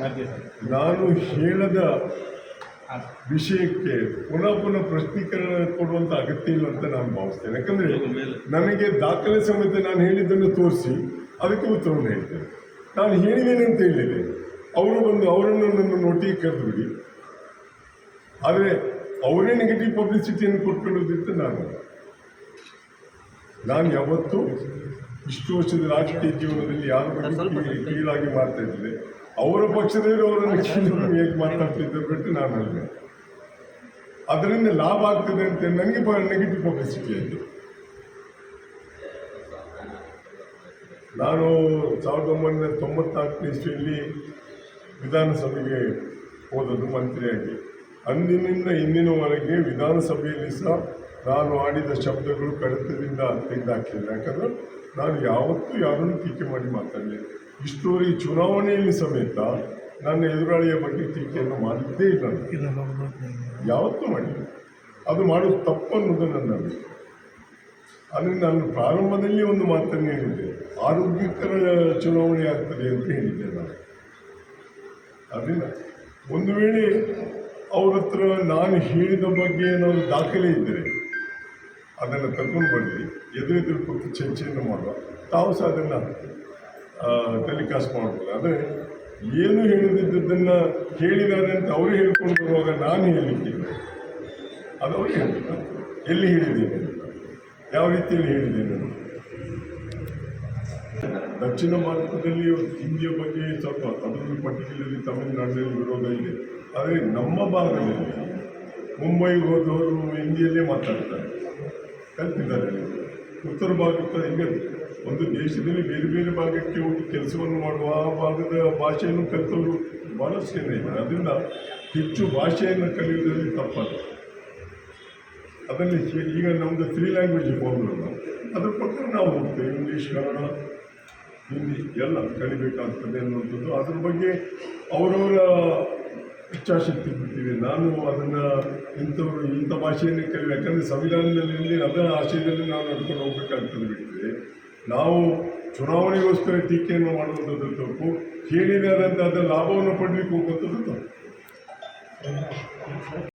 ನಾನು ಹೇಳದ ವಿಷಯಕ್ಕೆ ಪುನಃ ಪುನಃ ಪ್ರಶ್ನೀಕರಣ ಕೊಡುವಂತ ಅಗತ್ಯ ಇಲ್ಲ ಅಂತ ನಾನು ಭಾವಿಸ್ತೇನೆ. ಯಾಕಂದರೆ ನನಗೆ ದಾಖಲೆ ಸಮೇತ ನಾನು ಹೇಳಿದ್ದನ್ನು ತೋರಿಸಿ ಅದಕ್ಕೆ ಉತ್ತರವನ್ನು ಹೇಳ್ತೇನೆ. ನಾನು ಹೇಳಿದ್ದೇನೆ ಅಂತ ಹೇಳಿದೆ. ಅವರು ಬಂದು ಅವರನ್ನು ನನ್ನ ನೋಟಿಗೆ ಕರೆದು ಬಿಡಿ ಆದರೆ ಅವರೇ ನೆಗೆಟಿವ್ ಪಬ್ಲಿಸಿಟಿಯನ್ನು ಕೊಟ್ಕೊಳ್ಳೋದಿತ್ತು ನಾನು. ನಾನು ಯಾವತ್ತೂ ಇಷ್ಟು ವರ್ಷದ ರಾಜಕೀಯ ಜೀವನದಲ್ಲಿ ಯಾರು ಕೀಳಾಗಿ ಮಾಡ್ತಾ ಇದ್ದೆ ಅವರ ಪಕ್ಷದವರು ಅವರನ್ನು ಕೀಳಾಗಿ ಹೇಗೆ ಮಾತಾಡ್ತಿದ್ದರು ಬಿಟ್ಟು ನಾನು ಅಲ್ಲ ಅದರಿಂದ ಲಾಭ ಆಗ್ತದೆ ಅಂತ ನನಗೆ ನೆಗೆಟಿವ್ ಪಬ್ಲಿಸಿಟಿ ಆಯಿತು. ನಾನು ಸಾವಿರದ ಒಂಬೈನೂರ ತೊಂಬತ್ನಾಲ್ಕನೇ ಇಸ್ವಿಯಲ್ಲಿ ವಿಧಾನಸಭೆಗೆ ಹೋದದ್ದು ಮಂತ್ರಿಯಾಗಿ. ಅಂದಿನಿಂದ ಇಂದಿನವರೆಗೆ ವಿಧಾನಸಭೆಯಲ್ಲಿ ಸಹ ನಾನು ಆಡಿದ ಶಬ್ದಗಳು ಕಡಿತದಿಂದ ತೆಗೆದುಹಾಕಲಿಲ್ಲ ಯಾಕಂದರೆ ನಾನು ಯಾವತ್ತೂ ಯಾರನ್ನು ಟೀಕೆ ಮಾಡಿ ಮಾತಾಡಲಿಲ್ಲ. ಇಷ್ಟೋರಿ ಚುನಾವಣೆಯಲ್ಲಿ ಸಮೇತ ನನ್ನ ಎದುರಾಳಿಯ ಬಗ್ಗೆ ಟೀಕೆಯನ್ನು ಮಾಡಿದ್ದೇ ಇಲ್ಲ ಯಾವತ್ತೂ ಮಾಡಿಲ್ಲ. ಅದು ಮಾಡೋದು ತಪ್ಪು ಅನ್ನೋದು ನನ್ನ ಅಭಿಪ್ರಾಯ ಅದರಿಂದ ನಾನು ಪ್ರಾರಂಭದಲ್ಲಿ ಒಂದು ಮಾತನ್ನು ಹೇಳಿದ್ದೆ. ಆರೋಗ್ಯಕರ ಚುನಾವಣೆ ಆಗ್ತದೆ ಅಂತ ಹೇಳಿದ್ದೆ ನಾನು. ಅದರಿಂದ ಒಂದು ವೇಳೆ ಅವ್ರ ಹತ್ರ ನಾನು ಹೇಳಿದ ಬಗ್ಗೆ ಏನಾದರೂ ದಾಖಲೆ ಇದ್ದರೆ ಅದನ್ನು ತಗೊಂಡು ಬರ್ತೀವಿ ಎದುರು ಕೂತು ಚರ್ಚೆಯನ್ನು ಮಾಡುವ. ತಾವು ಸಹ ಅದನ್ನು ಟೆಲಿಕಾಸ್ಟ್ ಮಾಡ್ಬೋದು ಆದರೆ ಏನು ಹೇಳಿದ್ದನ್ನು ಹೇಳಿದ್ದಾರೆ ಅಂತ ಅವರು ಹೇಳ್ಕೊಂಡು ಬರುವಾಗ ನಾನು ಹೇಳಿದ್ದೇನೆ ಅದು ಅವ್ರು ಹೇಳಬೇಕು ಎಲ್ಲಿ ಹೇಳಿದ್ದೇನೆ ಯಾವ ರೀತಿಯಲ್ಲಿ ಹೇಳಿದ್ದೇನೆ ದಕ್ಷಿಣ ಭಾರತದಲ್ಲಿ ಹಿಂದಿಯ ಬಗ್ಗೆ ಸ್ವಲ್ಪ ತಮಿಳು ಪರ್ಟಿಕ್ಯುಲರ್ಲಿ ತಮಿಳುನಾಡಿನಲ್ಲಿ ವಿರೋಧ ಇದೆ. ಆದರೆ ನಮ್ಮ ಭಾಗದಲ್ಲಿ ಮುಂಬೈಗೆ ಹೋದವರು ಹಿಂದಿಯಲ್ಲೇ ಮಾತಾಡ್ತಾರೆ. ಕಲ್ತಿದ್ದಾರೆ ಉತ್ತರ ಭಾಗಕ್ಕೆ ಹಿಂಗೆ ಒಂದು ದೇಶದಲ್ಲಿ ಬೇರೆ ಬೇರೆ ಭಾಗಕ್ಕೆ ಹೋಗಿ ಕೆಲಸವನ್ನು ಮಾಡುವ ಆ ಭಾಗದ ಭಾಷೆಯನ್ನು ಕಲಿತವರು ಭಾಳಷ್ಟು ಜನ ಇದ್ದಾರೆ ಅದರಿಂದ ಹೆಚ್ಚು ಭಾಷೆಯನ್ನು ಕಲಿಯುವುದರಲ್ಲಿ ತಪ್ಪಲ್ಲ ಅದರಲ್ಲಿ ಈಗ ನಮ್ಮದು ತ್ರೀ ಲ್ಯಾಂಗ್ವೇಜ್ ಫಾರ್ಮುಲ ಅದ್ರ ಪ್ರಕಾರ ನಾವು ಹೋಗ್ತೇವೆ. ಇಂಗ್ಲೀಷ್ ಕನ್ನಡ ಹಿಂದಿ ಎಲ್ಲ ಕಲಿಬೇಕಾಗ್ತದೆ ಅನ್ನುವಂಥದ್ದು. ಅದ್ರ ಬಗ್ಗೆ ಅವರವರ ಇಚ್ಛಾಶಕ್ತಿ ಬಿಡ್ತೀವಿ ನಾನು ಅದನ್ನು ಇಂಥವ್ರು ಇಂಥ ಭಾಷೆಯನ್ನು ಕಲಿ ಯಾಕಂದರೆ ಸಂವಿಧಾನದಲ್ಲಿ ಅದರ ಆಶಯದಲ್ಲಿ ನಾವು ನಡ್ಕೊಂಡು ಹೋಗ್ಬೇಕಾಗ್ತದೆ ಬಿಟ್ಟಿದೆ ನಾವು ಚುನಾವಣೆಗೋಸ್ಕರ ಟೀಕೆಯನ್ನು ಮಾಡುವಂಥದ್ದು ತಪ್ಪು. ಕೇಳಿದ್ದಾರೆ ಅದರ ಲಾಭವನ್ನು ಪಡಲಿಕ್ಕೆ ಹೋಗುವಂಥದ್ದು ತಪ್ಪು.